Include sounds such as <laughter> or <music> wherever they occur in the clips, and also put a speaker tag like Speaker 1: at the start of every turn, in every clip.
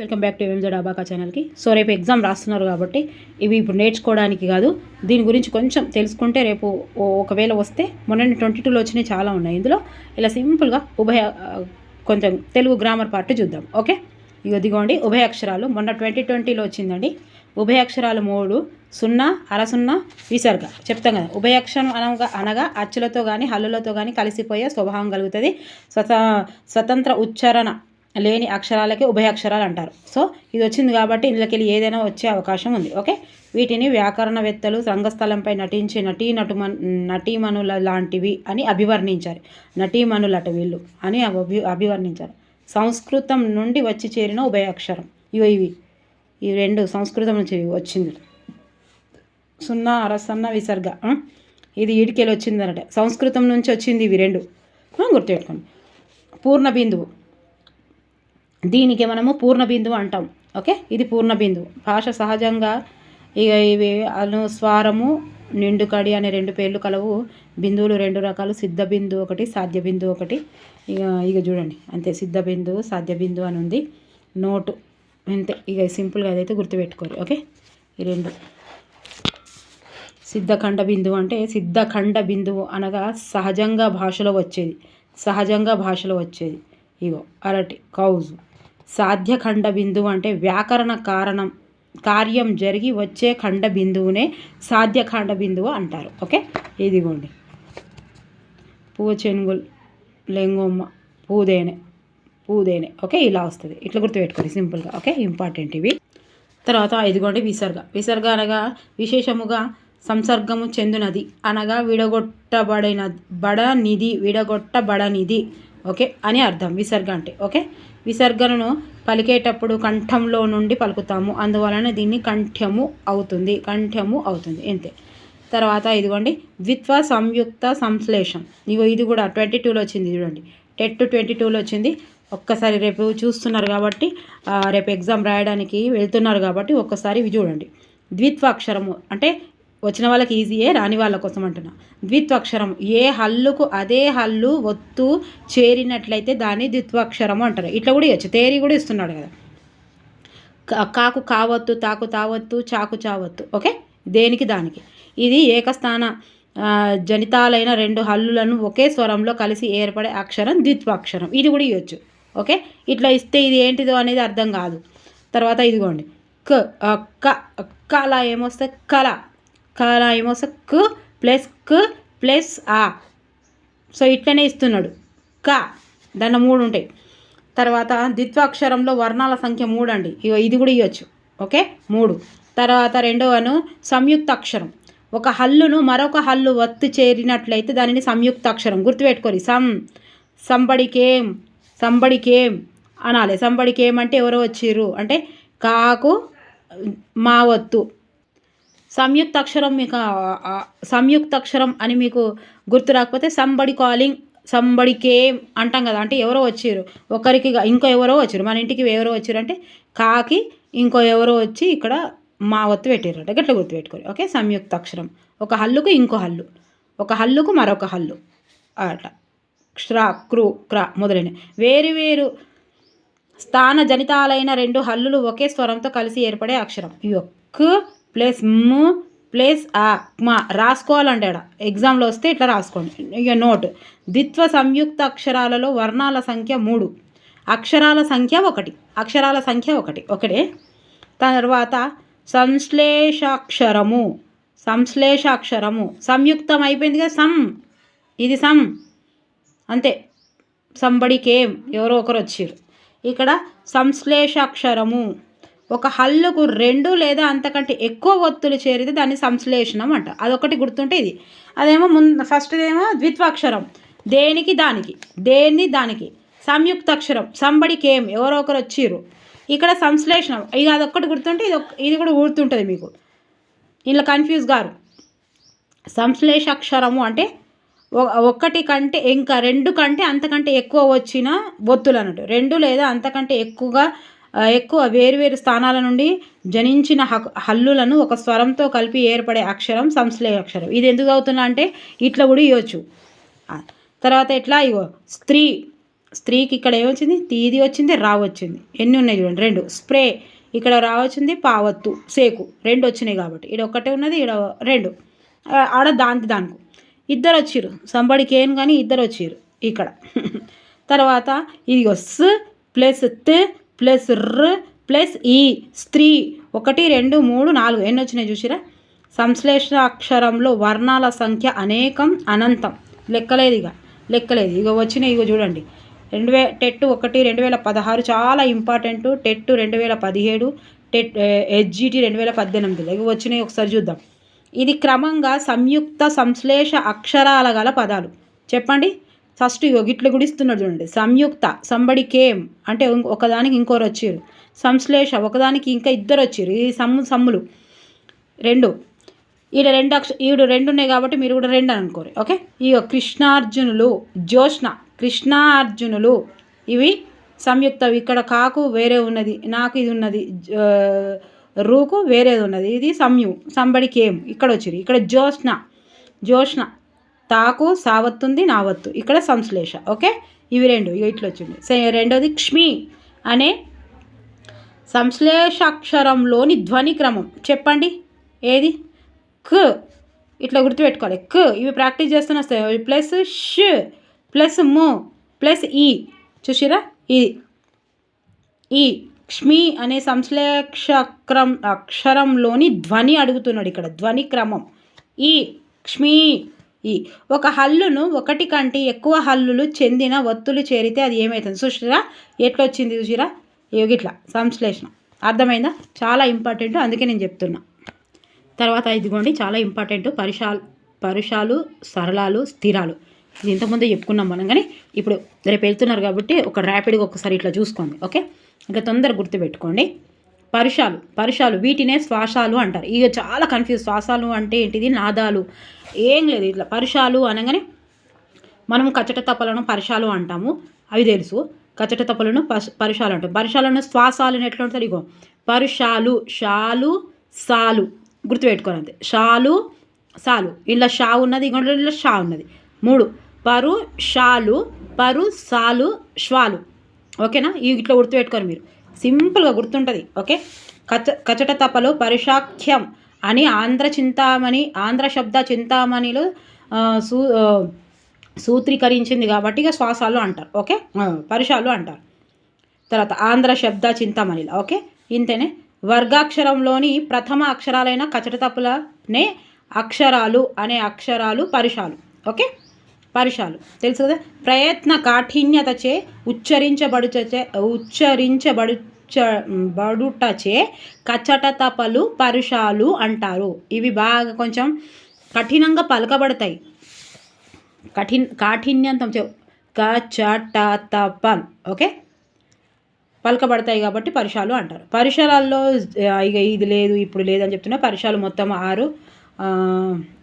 Speaker 1: Welcome back to MZ abaca ఛానల్కి. So రేపు exam రాస్తున్నారు కాబట్టి ఇవి ఇప్పుడు నేర్చుకోవడానికి కాదు దీని గురించి కొంచెం తెలుసుకుంటే రేపు ఒకవేళ వస్తే మొన్న ట్వంటీ టూలో వచ్చినాయి చాలా ఉన్నాయి. ఇందులో ఇలా సింపుల్గా ఉభయ కొంచెం తెలుగు గ్రామర్ పార్ట్ చూద్దాం. ఓకే? ఇక ఇదిగోండి ఉభయ అక్షరాలు. మొన్న ట్వంటీ ట్వంటీలో వచ్చిందండి. ఉభయ అక్షరాలు మూడు సున్నా అర సున్నా విసర్గ. చెప్తాం కదా. ఉభయ అక్షరం అనగా అనగా అచ్చులతో కానీ హల్లులతో కానీ కలిసిపోయే స్వభావం కలుగుతుంది. స్వత స్వతంత్ర ఉచ్చారణ. లేని అక్షరాలకి ఉభయ అక్షరాలు అంటారు. సో ఇది వచ్చింది కాబట్టి ఇందులోకి వెళ్ళి ఏదైనా వచ్చే అవకాశం ఉంది. ఓకే? వీటిని వ్యాకరణవేత్తలు రంగస్థలంపై నటించే నటీ నటుమన్ నటీమణుల లాంటివి అని అభివర్ణించారు. నటీమణులట వీళ్ళు అని అభి అభివర్ణించారు. సంస్కృతం నుండి వచ్చి చేరిన ఉభయ అక్షరం. ఇవి ఇవి. ఈ రెండు సంస్కృతం నుంచి వచ్చింది. సున్నా అరసన్న విసర్గ. ఇది ఈడికెళ్ళి వచ్చిందనట. సంస్కృతం నుంచి వచ్చింది ఇవి రెండు. గుర్తుపెట్టుకోండి. పూర్ణ బిందువు దీనికి మనము పూర్ణ బిందువు అంటాం. ఓకే? ఇది పూర్ణ బిందువు భాష సహజంగా ఇక ఇవి అనుస్వారము నిండుకడి అనే రెండు పేర్లు కలవు. బిందువులు రెండు రకాలు. సిద్ధ బిందువు ఒకటి సాధ్య బిందువు ఒకటి. ఇక ఇక చూడండి. అంతే. సిద్ధ బిందువు సాధ్య బిందువు అని ఉంది. నోటు. అంతే. ఇక సింపుల్గా అదైతే గుర్తుపెట్టుకోరు. ఓకే? ఈ రెండు. సిద్ధఖండ బిందువు అంటే సిద్ధఖండ బిందువు అనగా సహజంగా భాషలో వచ్చేది. సహజంగా భాషలో వచ్చేది. ఇగో అరటి కౌజు. సాధ్యఖండ బిందువు అంటే వ్యాకరణ కారణం కార్యం జరిగి వచ్చే ఖండ బిందువునే సాధ్యఖండ బిందువు అంటారు. ఓకే? ఇదిగోండి. పువ్వు చెనుగులు లెంగొమ్మ పూదేనే పూదేనే. ఓకే? ఇలా వస్తుంది. ఇట్లా గుర్తుపెట్టుకోండి సింపుల్గా. ఓకే? ఇంపార్టెంట్ ఇవి. తర్వాత ఇదిగోండి విసర్గ. విసర్గ అనగా విశేషముగా సంసర్గము చెందునది అనగా విడగొట్టబడిన బడనిది విడగొట్టబడనిది. ఓకే? అని అర్థం. విసర్గ అంటే ఓకే? విసర్గను పలికేటప్పుడు కంఠంలో నుండి పలుకుతాము. అందువలన దీన్ని కంఠ్యము అవుతుంది. కంఠ్యము అవుతుంది. అంతే తర్వాత ఇదిగోండి. ద్విత్వ సంయుక్త సంశ్లేషం. ఇగో ఇది కూడా ట్వంటీ టూలో వచ్చింది చూడండి. టెట్ ట్వంటీ టూలో వచ్చింది. ఒక్కసారి రేపు చూస్తున్నారు కాబట్టి రేపు ఎగ్జామ్ రాయడానికి వెళ్తున్నారు కాబట్టి ఒక్కసారి ఇవి చూడండి. ద్విత్వ అక్షరము అంటే వచ్చిన వాళ్ళకి ఈజీయే రాని వాళ్ళ కోసం అంటున్నా. ద్విత్వాక్షరం. ఏ హల్లుకు అదే హల్లు ఒత్తు చేరినట్లయితే దాన్ని ద్విత్వాక్షరము అంటారు. ఇట్లా కూడా ఇవ్వచ్చు తేరి కూడా ఇస్తున్నాడు కదా. కా- కాకు కావత్తు తాకు తావత్తు చాకు చావత్తు. ఓకే? దేనికి దానికి. ఇది ఏకస్థాన జనితాలైన రెండు హల్లులను ఒకే స్వరంలో కలిసి ఏర్పడే అక్షరం ద్విత్వాక్షరం. ఇది కూడా ఇవ్వచ్చు ఓకే? ఇట్లా ఇస్తే ఇది ఏంటిదో అనేది అర్థం కాదు. తర్వాత ఇదిగోండి. క క కల ఏమొస్తే? కళ. కల ఏమొస్తే ప్లస్ క్ ప్లస్ ఆ. సో ఇట్లనే ఇస్తున్నాడు. క. దాంట్లో మూడు ఉంటాయి. తర్వాత ద్విత్వాక్షరంలో వర్ణాల సంఖ్య మూడు అండి. ఇది కూడా ఇవ్వచ్చు ఓకే? మూడు. తర్వాత రెండవను సంయుక్త అక్షరం ఒక హల్లును మరొక హల్లు వత్తు చేరినట్లయితే దానిని సంయుక్త అక్షరం గుర్తుపెట్టుకోరి. సం. సంబడికేం. సంబడికేం అనాలి. సంబడికేం అంటే ఎవరో వచ్చిర్రు. అంటే కాకు మా వత్తు. సంయుక్త అక్షరం మీకు సంయుక్తాక్షరం అని మీకు గుర్తు రాకపోతే సంబడి కాలింగ్ సంబడికే అంటాం కదా అంటే ఎవరో వచ్చారు. ఒకరికి ఇంకో ఎవరో వచ్చారు. మన ఇంటికి ఎవరో వచ్చారు అంటే కాకి ఇంకో ఎవరో వచ్చి ఇక్కడ మా ఒత్తు పెట్టారట. గట్ల గుర్తుపెట్టుకోరు ఓకే? సంయుక్త అక్షరం ఒక హల్లుకు ఇంకో హల్లు. ఒక హల్లుకు మరొక హల్లు. అట క్ష్రా క్రు క్ర మొదలైన వేరు వేరు స్థాన జనితాలైన రెండు హల్లులు ఒకే స్వరంతో కలిసి ఏర్పడే అక్షరం. ఈ ఒక్క ప్లస్ ము ప్లస్ ఆ మా రాసుకోవాలండి ఆడ ఎగ్జామ్లో వస్తే ఇట్లా రాసుకోండి. ఇక నోట్. ద్విత్వ సంయుక్త అక్షరాలలో వర్ణాల సంఖ్య మూడు. అక్షరాల సంఖ్య ఒకటి. అక్షరాల సంఖ్య ఒకటి. ఒకటే తర్వాత సంశ్లేషాక్షరము. సంశ్లేషాక్షరము. సంయుక్తం అయిపోయిందిగా సమ్. సం ఇది సం అంతే. సంబడికేం. ఎవరో ఒకరు వచ్చారు ఇక్కడ సంశ్లేషాక్షరము. ఒక హల్లుకు రెండు లేదా అంతకంటే ఎక్కువ ఒత్తులు చేరితే దాన్ని సంశ్లేషణం అంట. అదొకటి గుర్తుంటే ఇది. అదేమో ముందు ఫస్ట్ ఏమో ద్విత్వాక్షరం. దేనికి దానికి. దేన్ని దానికి. సంయుక్త అక్షరం సంబడికేం ఎవరో ఒకరు వచ్చిర్రు. ఇక్కడ సంశ్లేషణం. ఇక అదొక్కటి గుర్తుంటే ఇది ఒక ఇది కూడా గుర్తుంటుంది మీకు. ఇలా కన్ఫ్యూజ్ గారు. సంశ్లేషాక్షరము అంటే ఒకటి కంటే ఇంకా రెండు కంటే అంతకంటే ఎక్కువ వచ్చిన బొత్తులు అన్నట్టు. రెండు లేదా అంతకంటే ఎక్కువగా ఎక్కువ వేరువేరు స్థానాల నుండి జనించిన హక్ హల్లులను ఒక స్వరంతో కలిపి ఏర్పడే అక్షరం సంశ్లేష అక్షరం. ఇది ఎందుకు అవుతున్నా అంటే ఇట్లా కూడా ఇవ్వచ్చు తర్వాత ఎట్లా? ఇగో స్త్రీ స్త్రీకి ఇక్కడ ఏమొచ్చింది? తీది వచ్చింది రావచ్చింది ఎన్ని ఉన్నాయి చూడండి. రెండు. స్ప్రే ఇక్కడ రావచ్చింది పావత్తు సేకు. రెండు వచ్చినాయి కాబట్టి. ఇక్కడ ఒక్కటే ఉన్నది ఇక్కడ రెండు. ఆడ దానికి దానికి. ఇద్దరు వచ్చిర్రు. సంబడికి ఏం కానీ ఇద్దరు వచ్చిర్రు ఇక్కడ. <laughs> తర్వాత ఇది స్ ప్లస్ త్ ప్లస్ ర్ ప్లస్ ఈ స్త్రీ. ఒకటి రెండు మూడు నాలుగు. ఎన్ని వచ్చినాయి చూసిరా? సంశ్లేషణ అక్షరంలో వర్ణాల సంఖ్య అనేకం అనంతం. లెక్కలేదు ఇక లెక్కలేదు. ఇక వచ్చినాయి. ఇక చూడండి. రెండు వే టెట్ ఒకటి రెండు వేల పదహారు. చాలా ఇంపార్టెంట్. టెట్ రెండు వేల పదిహేడు. టెట్ హెచ్జిటి రెండు వేల పద్దెనిమిదిలో ఇవి వచ్చినాయి. ఒకసారి చూద్దాం. ఇది క్రమంగా సంయుక్త సంశ్లేష అక్షరాల గల పదాలు. చెప్పండి. ఫస్ట్ ఇగో గిట్లు గుడిస్తున్నాడు చూడండి. సంయుక్త సంబడి కేమ్ అంటే ఒకదానికి ఇంకోరు వచ్చారు. సంశ్లేష ఒకదానికి ఇంకా ఇద్దరు వచ్చారు. ఈ సమ్ము సమ్ములు. రెండు. ఈడ రెండు అక్ష ఈడు రెండు ఉన్నాయి కాబట్టి మీరు కూడా రెండు అనుకోరు. ఓకే? ఇక కృష్ణార్జునులు జ్యోష్ణ కృష్ణార్జునులు ఇవి సంయుక్తవి. ఇక్కడ కాకు వేరే ఉన్నది నాకు ఇది ఉన్నది రూకు వేరేది ఉన్నది. ఇది సంయు సంబడి కేమ్ ఇక్కడ వచ్చిరు. ఇక్కడ జ్యోష్ణ జ్యోష్ణ తాకు సావత్తుంది నావత్తు. ఇక్కడ సంశ్లేష ఓకే? ఇవి రెండు ఇట్లా వచ్చింది. రెండోది క్ష్మి అనే సంశ్లేషాక్షరంలోని ధ్వని క్రమం. చెప్పండి. ఏది? క్. ఇట్లా గుర్తుపెట్టుకోవాలి. క్. ఇవి ప్రాక్టీస్ చేస్తున్న వస్తాయి ప్లస్ ష్ ప్లస్ ము ప్లస్ ఈ. చూసిరా? ఇది ఈ. క్ష్మి అనే సంశ్లేషక్రం అక్షరంలోని ధ్వని అడుగుతున్నాడు ఇక్కడ. ధ్వని క్రమం. ఈ క్ష్మి ఈ ఒక హల్లును ఒకటి కంటే ఎక్కువ హల్లులు చెందిన ఒత్తులు చేరితే అది ఏమవుతుంది చూసిరా ఎట్లా వచ్చింది చూసిరా ఇట్లా సంశ్లేషణ. అర్థమైందా? చాలా ఇంపార్టెంట్ అందుకే నేను చెప్తున్నా. తర్వాత ఇదిగోండి చాలా ఇంపార్టెంట్ పరిషాలు పరుషాలు సరళాలు స్థిరాలు. ఇది ఇంతకుముందే చెప్పుకున్నాం మనం కానీ ఇప్పుడు రేపు వెళ్తున్నారు కాబట్టి ఒక ర్యాపిడ్గా ఒకసారి ఇట్లా చూసుకోండి ఓకే? ఇంకా తొందర గుర్తుపెట్టుకోండి. పరుషాలు పరుషాలు వీటినే శ్వాసాలు అంటారు. ఇక చాలా కన్ఫ్యూజ్ శ్వాసాలు అంటే ఏంటిది? నాదాలు. ఏం లేదు ఇట్లా పరుషాలు అనగానే మనం కచ్చట తప్పలను పరుషాలు అంటాము. అవి తెలుసు. కచ్చట తప్పలను పశ పరుషాలు అంటాం పరుషాలను శ్వాసాలను ఎట్లా ఉంటుంది ఇగో. పరుషాలు షాలు సాలు గుర్తుపెట్టుకోవాలి అంతే. షాలు సాలు. ఇలా షా ఉన్నది ఇంకోటి ఇలా షా ఉన్నది. మూడు. పరు షాలు పరు సాలు శ్వాలు. ఓకేనా? ఇవి ఇట్లా గుర్తుపెట్టుకోరు మీరు. సింపుల్గా గుర్తుంటుంది. ఓకే? కచ కచట తపలు పరుషాఖ్యం అని ఆంధ్ర చింతామణి ఆంధ్ర శబ్ద చింతామణిలో సూ సూత్రీకరించింది కాబట్టి ఇక శ్వాసాలు అంటారు ఓకే? పరుషాలు అంటారు. తర్వాత ఆంధ్ర శబ్ద చింతామణిలో ఓకే? ఇంతేనే. వర్గాక్షరంలోని ప్రథమ అక్షరాలైన కచట తప్పులనే అక్షరాలు అనే అక్షరాలు పరుషాలు ఓకే? పరుషాలు తెలుసు కదా? ప్రయత్న కాఠిన్యతచే ఉచ్చరించబడుచే చ బడుటచే కచ్చటతపలు తపలు పరుషాలు అంటారు. ఇవి బాగా కొంచెం కఠినంగా పలకబడతాయి. కఠిన్ కాఠిన్యంతం చె కచటతపల్ ఓకే? పలకబడతాయి కాబట్టి పరిశాలు అంటారు. పరిసరాల్లో ఇక ఇది లేదు ఇప్పుడు లేదని చెప్తున్నా పరుషాలు మొత్తం ఆరు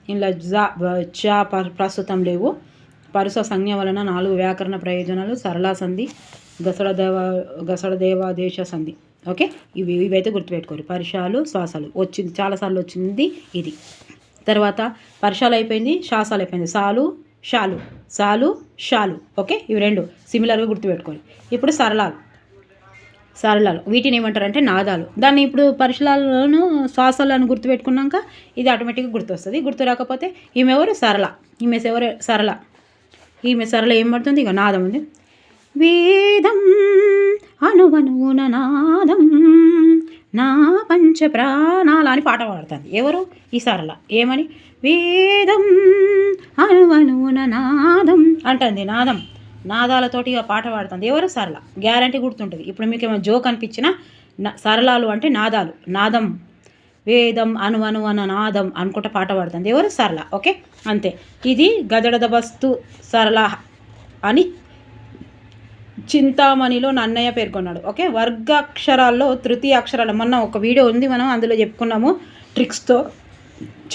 Speaker 1: ఇలా జా చ ప- ప్రస్తుతం లేవు. పరుస సంజ్ఞ వలన నాలుగు వ్యాకరణ ప్రయోజనాలు సరళ సంధి గసడ దేవ గసడ సంధి. ఓకే? ఇవి ఇవైతే గుర్తుపెట్టుకోరు. పరిషాలు శ్వాసాలు. వచ్చింది చాలాసార్లు వచ్చింది ఇది. తర్వాత పరిషాలు అయిపోయింది శ్వాసాలు అయిపోయింది. సాలు షాలు. సాలు షాలు. ఓకే? ఇవి రెండు సిమిలర్గా గుర్తుపెట్టుకోవాలి ఇప్పుడు సరళాలు. సరళాలు. వీటిని ఏమంటారంటే నాదాలు. దాన్ని ఇప్పుడు పరిశీలాలను శ్వాసాలను గుర్తుపెట్టుకున్నాక ఇది ఆటోమేటిక్గా గుర్తొస్తుంది. గుర్తు రాకపోతే ఈమె ఎవరు? సరళ. ఈమె ఎవరు? సరళ. ఈమె సరళ ఏం పడుతుంది? ఇక నాదం ఉంది. వేదం అనువనువున నాదం నా పంచ ప్రాణాల అని పాట పాడుతుంది. ఎవరు? ఈ సరళ. ఏమని? వేదం అనువనువున నాదం అంటుంది. నాదం. నాదాలతోటి ఇక పాట పాడుతుంది. ఎవరు? సరళ. గ్యారంటీ గుర్తుంటుంది. ఇప్పుడు మీకు ఏమైనా జోక్ అనిపించినా సరళాలు అంటే నాదాలు. నాదం. వేదం అనువనువన అన నాదం అనుకుంటా పాట పాడుతుంది. ఎవరు? సరళ. ఓకే? అంతే. ఇది గజడదబస్తు సరళ అని చింతామణిలో నన్నయ్య పేర్కొన్నాడు. ఓకే? వర్గాక్షరాల్లో తృతీయ అక్షరాలు మొన్న ఒక వీడియో ఉంది మనం అందులో చెప్పుకున్నాము. ట్రిక్స్తో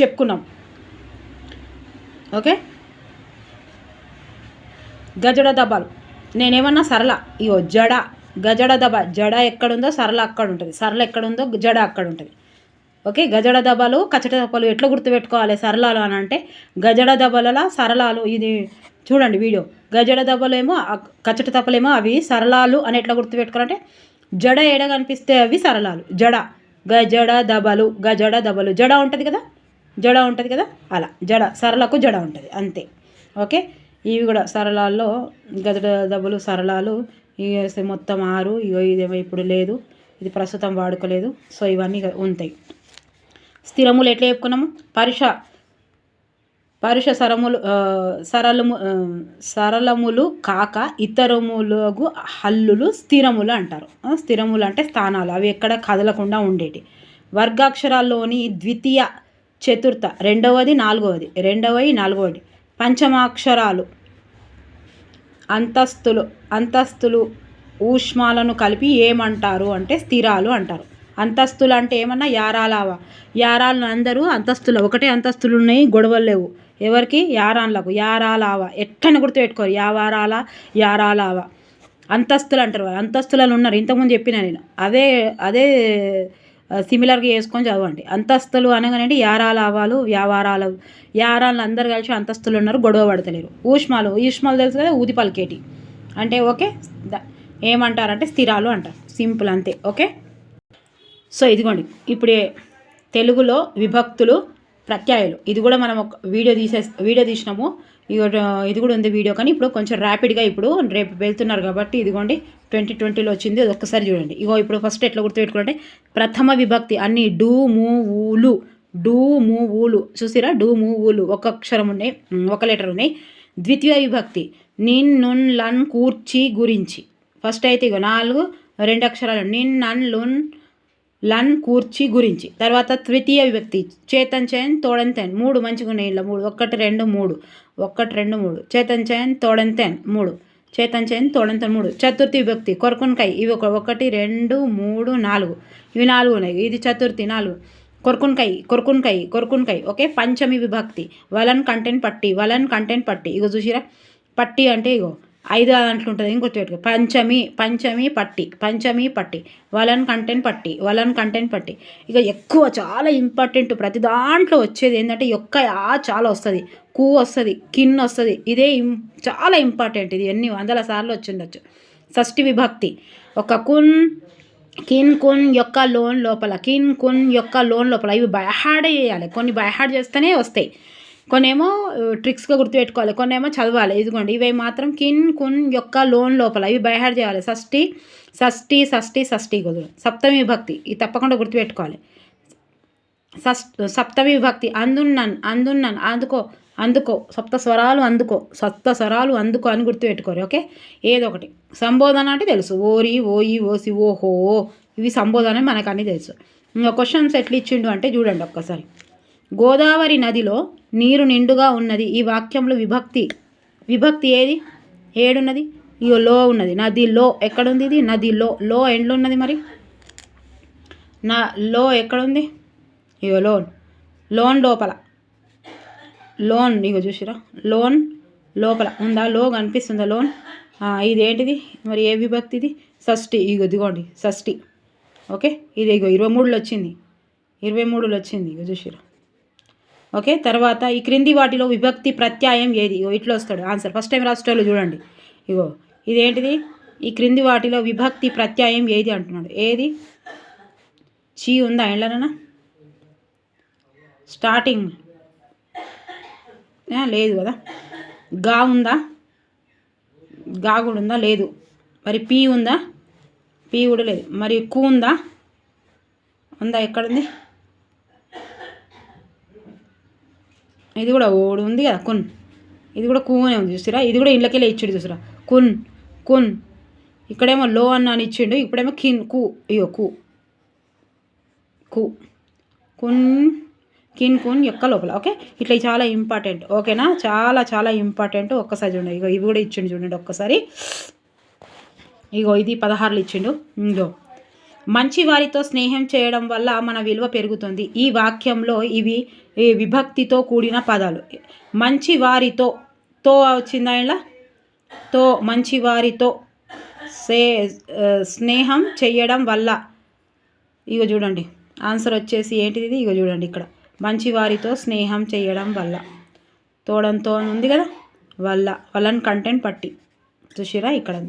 Speaker 1: చెప్పుకున్నాం. ఓకే? గజడ దబాలు నేనేమన్నా సరళ? ఇగో జడ. గజడ దబ జడ ఎక్కడుందో సరళ అక్కడ ఉంటుంది సరళ ఎక్కడుందో జడ అక్కడ ఉంటుంది ఓకే గజడ దబలు కచట దప్పలు ఎట్లా గుర్తుపెట్టుకోవాలి సరళాలు అని అంటే గజడ దబలలా సరళాలు ఇది చూడండి వీడియో. గజడ దెబ్బలేమో కచ్చట తప్పలేమో అవి సరళాలు అని ఎట్లా గుర్తుపెట్టుకోవాలంటే జడ ఎడ కనిపిస్తే అవి సరళాలు. జడ గజడ దబలు గజడ దబలు జడ ఉంటుంది కదా? జడ ఉంటుంది కదా? అలా. జడ సరళకు జడ ఉంటుంది అంతే. ఓకే? ఇవి కూడా సరళాల్లో గజడ దబలు సరళాలు ఇవి మొత్తం ఆరు ఇగో ఇదేమో ఇప్పుడు లేదు ఇది ప్రస్తుతం వాడుకోలేదు. సో ఇవన్నీ ఉంటాయి. స్థిరములు ఎట్లా చెప్పుకున్నాము? పరుష పరుష సరములు సరళము సరళములు కాక ఇతరములకు హల్లులు స్థిరములు అంటారు. స్థిరములు అంటే స్థానాలు. అవి ఎక్కడ కదలకుండా ఉండేటి. వర్గాక్షరాల్లోని ద్వితీయ చతుర్థ రెండవది నాలుగవది రెండవది నాలుగవది. పంచమాక్షరాలు అంతస్తులు అంతస్తులు ఊష్మాలను కలిపి ఏమంటారు అంటే స్థిరాలు అంటారు. అంతస్తులు అంటే ఏమన్నా యారాలావా? యారాలను అందరూ అంతస్తులు ఒకటే అంతస్తులు ఉన్నాయి గొడవలు లేవు. ఎవరికి? యారాన్లకు యారాలావా? ఎట్టని గుర్తుపెట్టుకోరు యావారాల? యారాలావా? అంతస్తులు అంటారు అంతస్తులలో ఉన్నారు. ఇంతకుముందు చెప్పిన నేను. అదే అదే సిమిలర్గా వేసుకొని చదవండి. అంతస్తులు అనగానే యారాలావాలు వ్యావారాలు. యారాలు అందరు కలిసి అంతస్తులు ఉన్నారు గొడవ పడతలేరు. ఊష్మాలు. ఊష్మాలు తెలుసు కదా ఊది పలికేటి అంటే ఓకే ఏమంటారంటే స్థిరాలు అంటారు. సింపుల్ అంతే. ఓకే? సో ఇదిగోండి ఇప్పుడే తెలుగులో విభక్తులు ప్రత్యయాలు. ఇది కూడా మనం ఒక వీడియో తీసే వీడియో తీసినాము. ఇది కూడా ఉంది వీడియో కానీ ఇప్పుడు కొంచెం ర్యాపిడ్గా ఇప్పుడు రేపు వెళ్తున్నారు కాబట్టి ఇదిగోండి ట్వంటీ ట్వంటీలో వచ్చింది అది ఒక్కసారి చూడండి. ఇగో ఇప్పుడు ఫస్ట్ ఎట్లా గుర్తుపెట్టుకుంటే ప్రథమ విభక్తి అన్ని డూ మూ ఊలు డూ మూ ఊలు చూసిరా? డూ మూ ఊలు ఒక అక్షరం ఉన్నాయి ఒక లెటర్ ఉన్నాయి. ద్వితీయ విభక్తి నిన్ నున్ లన్ కూర్చి గురించి. ఫస్ట్ అయితే ఇగో నాలుగు రెండు అక్షరాలు. నిన్ నన్ లున్ లన్ కూర్చి గురించి. తర్వాత తృతీయ విభక్తి. చేతన్ చైన్ తోడన్ తెన్. మూడు మంచిగా ఉన్నాయి మూడు. ఒకటి రెండు మూడు. ఒకటి రెండు మూడు. చేతన్ చయన్ తోడన్ తెన్. మూడు. చేతన్ చయన్ తోడన్ తెన్. మూడు. చతుర్థి విభక్తి. కొరకునకాయ. ఇవి ఒక ఒకటి రెండు మూడు నాలుగు. ఇవి నాలుగు ఉన్నాయి. ఇది చతుర్థి నాలుగు. కొరకునకాయ. కొరకునకాయ. కొరకునకాయ. ఓకే? పంచమి విభక్తి. వలన్ కంటెంట్ పట్టి. వలన్ కంటెంట్ పట్టి. ఇగో చూసిరా? పట్టి అంటే ఇగో ఐదు దాంట్లో ఉంటుంది ఇంకొచ్చి పంచమి పంచమి పట్టి పంచమి పట్టి వలన్ కంటెంట్ పట్టి వలన్ కంటెంట్ పట్టి. ఇక ఎక్కువ చాలా ఇంపార్టెంట్ ప్రతి దాంట్లో వచ్చేది ఏంటంటే యొక్క ఆ చాలా వస్తుంది. కూ వస్తుంది కిన్ వస్తుంది. ఇదే చాలా ఇంపార్టెంట్ ఇది ఎన్ని వందల సార్లు వచ్చిండొచ్చు షష్ఠి విభక్తి. ఒక కున్ కిన్ కున్ యొక్క లోన్ లోపల కిన్ కున్ యొక్క లోన్ లోపల ఇవి బయహాడ్ చేయాలి. కొన్ని బయహాడ్ చేస్తేనే వస్తాయి. కొన్నేమో ట్రిక్స్గా గుర్తుపెట్టుకోవాలి. కొన్నేమో చదవాలి. ఇదిగోండి ఇవి మాత్రం కిన్ కున్ యొక్క లోన్ లోపల ఇవి బైహార్ చేయాలి. షష్ఠి షష్ఠి షష్ఠి షష్ఠి కుదురు సప్తమి విభక్తి ఇది తప్పకుండా గుర్తుపెట్టుకోవాలి. సప్తమి విభక్తి అందున్నన్ అందున్నాను అందుకో అందుకో సప్త స్వరాలు అందుకో సప్త స్వరాలు అందుకో అని గుర్తుపెట్టుకోరు ఓకే? ఏదో ఒకటి సంబోధన అంటే తెలుసు. ఓరి ఓయి ఓసి ఓహో ఇవి సంబోధన మనకు అన్నీ తెలుసు క్వశ్చన్స్ ఎట్లా ఇచ్చిండు అంటే చూడండి ఒక్కసారి. గోదావరి నదిలో నీరు నిండుగా ఉన్నది. ఈ వాక్యంలో విభక్తి. విభక్తి ఏది? ఏడున్నది? ఇగో లో ఉన్నది. నది లో ఎక్కడుంది ఇది? నది లో. ఎండ్లో ఉన్నది మరి? నా లో ఎక్కడుంది? ఇగో లోన్. లోన్ లోపల. లోన్ ఇగో చూసిరా. లోన్ లోపల. ఉందా? లో కనిపిస్తుందా? లోన్. ఇదేంటిది? మరి ఏ విభక్తి ఇది షష్ఠి. ఇగో దిగోండి షష్ఠి. ఓకే? ఇది ఇగో ఇరవై మూడులో వచ్చింది. ఇరవై మూడులో వచ్చింది. ఇగో చూసిరా. ఓకే? తర్వాత ఈ క్రింది వాటిలో విభక్తి ప్రత్యాయం ఏది? ఇగో ఇట్లా వస్తాడు. ఆన్సర్ ఫస్ట్ టైం రాష్ట్రాలు చూడండి. ఇగో ఇదేంటిది? ఈ క్రింది వాటిలో విభక్తి ప్రత్యాయం ఏది అంటున్నాడు? ఏది? చీ ఉందా? ఎండ్లనా స్టార్టింగ్ లేదు కదా. గా ఉందా? గా కూడా ఉందా? లేదు. మరి పీ ఉందా? పీ కూడా లేదు. మరి కు ఉందా? ఉందా? ఎక్కడుంది? ఇది కూడా ఓడు ఉంది కదా కున్. ఇది కూడా కూనే ఉంది చూసిరా? ఇది కూడా ఇండ్లకెళ్ళి ఇచ్చాడు చూసిరా? కున్ కున్. ఇక్కడేమో లో అన్న అని ఇచ్చిండు ఇప్పుడేమో కిన్కు. అయ్యో కు. కు. కున్ కిన్ కున్ యొక్క లోపల ఓకే? ఇట్లా చాలా ఇంపార్టెంట్ ఓకేనా? చాలా చాలా ఇంపార్టెంట్ ఒక్కసారి చూడండి ఇగో ఇవి కూడా ఇచ్చిండు చూడండి ఒక్కసారి. ఇగో ఇది పదహారులు ఇచ్చిండు. ఇందులో మంచి వారితో స్నేహం చేయడం వల్ల మన విలువ పెరుగుతుంది. ఈ వాక్యంలో ఇవి విభక్తితో కూడిన పదాలు. మంచి వారితో తో వచ్చిందా ఇలా? తో మంచి వారితో సే స్నేహం చేయడం వల్ల. ఇగో చూడండి ఆన్సర్ వచ్చేసి ఏంటిది? ఇగో చూడండి ఇక్కడ. మంచి వారితో స్నేహం చేయడం వల్ల. తోడంతో ఉంది కదా? వల్ల. వలన్ కంటెంట్ పట్టి. చూసిరా ఇక్కడ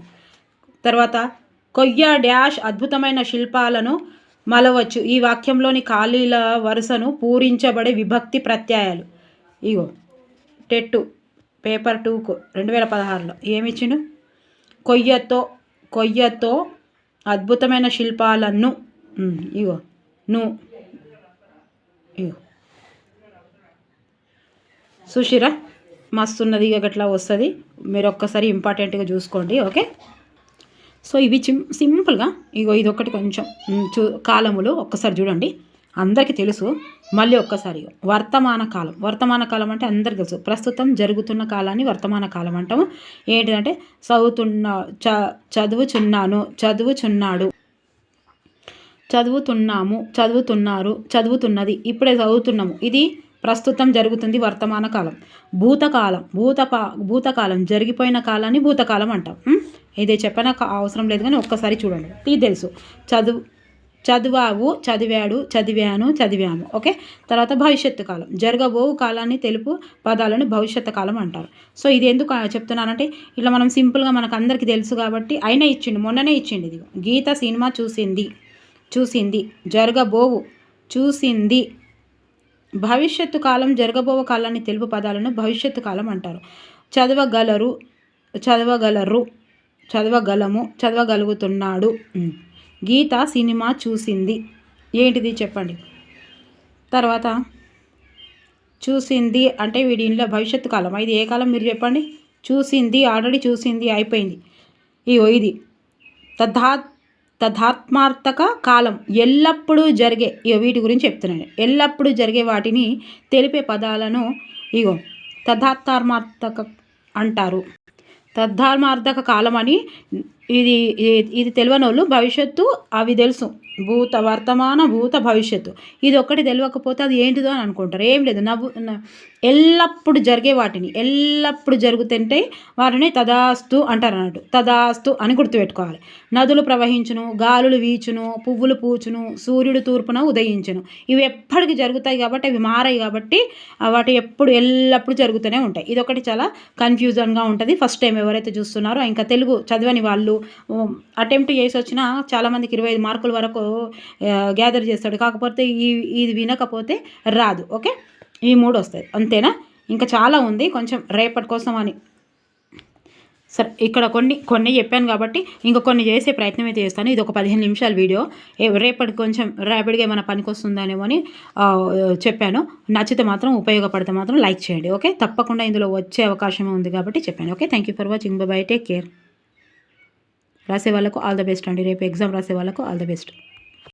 Speaker 1: తర్వాత కొయ్య డ్యాష్ అద్భుతమైన శిల్పాలను మలవచ్చు. ఈ వాక్యంలోని ఖాళీల వరుసను పూరించబడే విభక్తి ప్రత్యయాలు. ఇగో టెట్టు పేపర్ టూకు రెండు వేల పదహారులో ఏమిచ్చిండు కొయ్యతో కొయ్యతో అద్భుతమైన శిల్పాలను ఇగో ను ఇగో. సుషిరా మస్తున్నది ఇక గట్లా వస్తుంది. మీరు ఒక్కసారి ఇంపార్టెంట్గా చూసుకోండి ఓకే? సో ఇవి చిం సింపుల్గా ఇగో ఇది ఒకటి కొంచెం చూ కాలములు ఒక్కసారి చూడండి. అందరికీ తెలుసు మళ్ళీ ఒక్కసారి వర్తమాన కాలం. వర్తమాన కాలం అంటే అందరికీ తెలుసు. ప్రస్తుతం జరుగుతున్న కాలాన్ని వర్తమాన కాలం అంటాము. ఏంటంటే చదువుతున్న చ చదువుచున్నాను చదువుచున్నాడు. చదువుతున్నాము చదువుతున్నారు చదువుతున్నది ఇప్పుడే చదువుతున్నాము. ఇది ప్రస్తుతం జరుగుతుంది వర్తమాన కాలం. భూతకాలం. భూతపా భూతకాలం. జరిగిపోయిన కాలాన్ని భూతకాలం అంటాం. ఇదే చెప్పనక అవసరం లేదు కానీ ఒక్కసారి చూడండి. ఇది తెలుసు. చదువు చదివావు చదివాడు చదివాను చదివాము. ఓకే? తర్వాత భవిష్యత్తు కాలం. జరగబోవు కాలాన్ని తెలుపు పదాలను భవిష్యత్తు కాలం అంటారు. సో ఇది ఎందుకు చెప్తున్నానంటే ఇట్లా మనం సింపుల్గా మనకు అందరికీ తెలుసు కాబట్టి అయినా ఇచ్చిండు. మొన్ననే ఇచ్చిండు ఇది గీత సినిమా చూసింది. చూసింది. జరగబోవు చూసింది. భవిష్యత్తు కాలం జరగబోవు కాలాన్ని తెలుపు పదాలను భవిష్యత్తు కాలం అంటారు. చదవగలరు చదవగలరు. చదవగలము చదవగలుగుతున్నాడు. గీత సినిమా చూసింది. ఏంటిది చెప్పండి. తర్వాత చూసింది అంటే వీడి ఇంట్లో భవిష్యత్తు కాలం ఇది ఏ కాలం మీరు చెప్పండి? చూసింది ఆల్రెడీ చూసింది అయిపోయింది. ఇగో ఇది. తథా తథాత్మార్థక కాలం ఎల్లప్పుడూ జరిగే ఇగో వీటి గురించి చెప్తున్నాను ఎల్లప్పుడూ జరిగే వాటిని తెలిపే పదాలను ఇగో తథాత్మార్థక అంటారు. తద్ధార్మార్థక కాలం అని ఇది ఇది- ఇది తెలియని వాళ్ళు భవిష్యత్తు అవి తెలుసు. భూత వర్తమాన భూత భవిష్యత్తు. ఇది ఒక్కటి తెలియకపోతే అది ఏంటిదో అని అనుకుంటారు. ఏం లేదు. నవ్వు ఎల్లప్పుడు జరిగే వాటిని ఎల్లప్పుడు జరుగుతుంటే వారిని తదాస్తు అంటారు అన్నట్టు. తదాస్తు అని గుర్తుపెట్టుకోవాలి. నదులు ప్రవహించును గాలులు వీచును పువ్వులు పూచును సూర్యుడు తూర్పున ఉదయించును. ఇవి ఎప్పటికీ జరుగుతాయి కాబట్టి అవి మారాయి కాబట్టి వాటి ఎప్పుడు ఎల్లప్పుడు జరుగుతూనే ఉంటాయి. ఇది ఒకటి చాలా కన్ఫ్యూజన్గా ఉంటుంది. ఫస్ట్ టైం ఎవరైతే చూస్తున్నారో ఇంకా తెలుగు చదివని వాళ్ళు అటెంప్ట్ చేసి వచ్చినా చాలామందికి ఇరవై ఐదు మార్కుల వరకు గ్యాదర్ చేస్తాడు. కాకపోతే ఈ ఇది వినకపోతే రాదు. ఓకే? ఈ మూడు వస్తాయి. అంతేనా? ఇంకా చాలా ఉంది. కొంచెం రేపటి కోసం అని. సరే ఇక్కడ కొన్ని కొన్ని చెప్పాను కాబట్టి ఇంకా కొన్ని చేసే ప్రయత్నం అయితే చేస్తాను. ఇది ఒక పదిహేను నిమిషాల వీడియో. రేపటి కొంచెం ర్యాపిడ్గా ఏమైనా పనికి వస్తుందనేమో అని చెప్పాను. నచ్చితే మాత్రం ఉపయోగపడితే మాత్రం లైక్ చేయండి. ఓకే? తప్పకుండా ఇందులో వచ్చే అవకాశం ఉంది కాబట్టి చెప్పాను. Okay? Thank you for watching. Bye take care. రాసే వాళ్ళకు ఆల్ ద బెస్ట్ అండి. రేపు ఎగ్జామ్ రాసే వాళ్ళకు ఆల్ ద బెస్ట్.